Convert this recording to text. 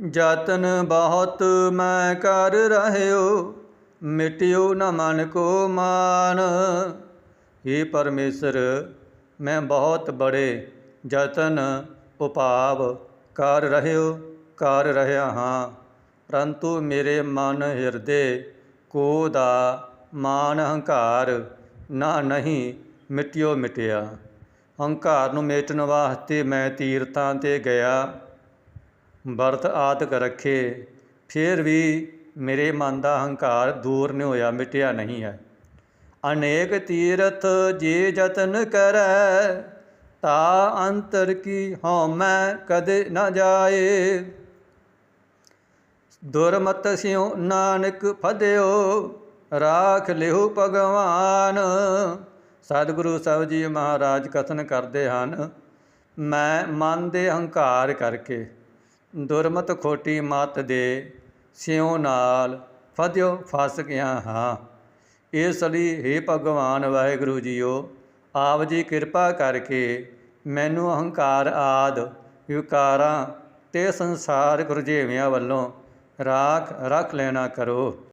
ਯਤਨ ਬਹੁਤ ਮੈਂ ਕਰ ਰਹਿਓ, ਮਿਟਿਓ ਨਾ ਮਨ ਕੋ ਮਾਨ हे ਪਰਮੇਸ਼ਰ, ਮੈਂ ਬਹੁਤ ਬੜੇ ਯਤਨ ਉਪਾਵ ਕਰ ਰਹਿਓ, ਕਰ ਰਿਹਾ ਹਾਂ। ਪਰੰਤੂ ਮੇਰੇ ਮਨ ਹਿਰਦੇ ਕੋ ਦਾ ਮਾਨ ਹੰਕਾਰ ਨਾ ਨਹੀਂ ਮਿਟਿਓ ਮਿਟਿਆ। ਹੰਕਾਰ ਨੂੰ ਮੇਟਣ ਵਾਸਤੇ ਮੈਂ ਤੀਰਥਾਂ ਤੇ ਗਿਆ। ਵਰਤ ਆਦਿਕ ਰੱਖੇ, ਫਿਰ ਵੀ ਮੇਰੇ ਮਨ ਦਾ ਹੰਕਾਰ ਦੂਰ ਨਹੀਂ ਹੋਇਆ ਮਿਟਿਆ ਨਹੀਂ ਹੈ। ਅਨੇਕ ਤੀਰਥ ਜੇ ਯਤਨ ਕਰੈ, ਤਾ ਅੰਤਰ ਕੀ ਹਉਮੈ ਕਦੇ ਨਾ ਜਾਏ। ਦੁਰਮਤ ਸਿਉ ਨਾਨਕ ਫਦਿਓ, ਰਾਖ ਲਿਓ ਭਗਵਾਨ। ਸਤਿਗੁਰੂ ਸਾਹਿਬ ਜੀ ਮਹਾਰਾਜ ਕਥਨ ਕਰਦੇ ਹਨ, ਮੈਂ ਮਨ ਦੇ ਹੰਕਾਰ ਕਰਕੇ ਦੁਰਮਤ ਖੋਟੀ ਮਤ ਦੇ ਸਿਉ ਨਾਲ ਫਦਿਓ ਫਸ ਗਿਆ ਹਾਂ। ਇਸ ਲਈ हे ਭਗਵਾਨ ਵਾਹਿਗੁਰੂ ਜੀਓ, ਆਪ ਜੀ ਕਿਰਪਾ ਕਰਕੇ ਮੈਨੂੰ ਅਹੰਕਾਰ ਆਦ ਵਿਕਾਰਾਂ ਤੇ ਸੰਸਾਰ ਗੁਰਜੇਵਿਆਂ ਵੱਲੋਂ ਰਾਖ ਰੱਖ ਲੈਣਾ ਕਰੋ।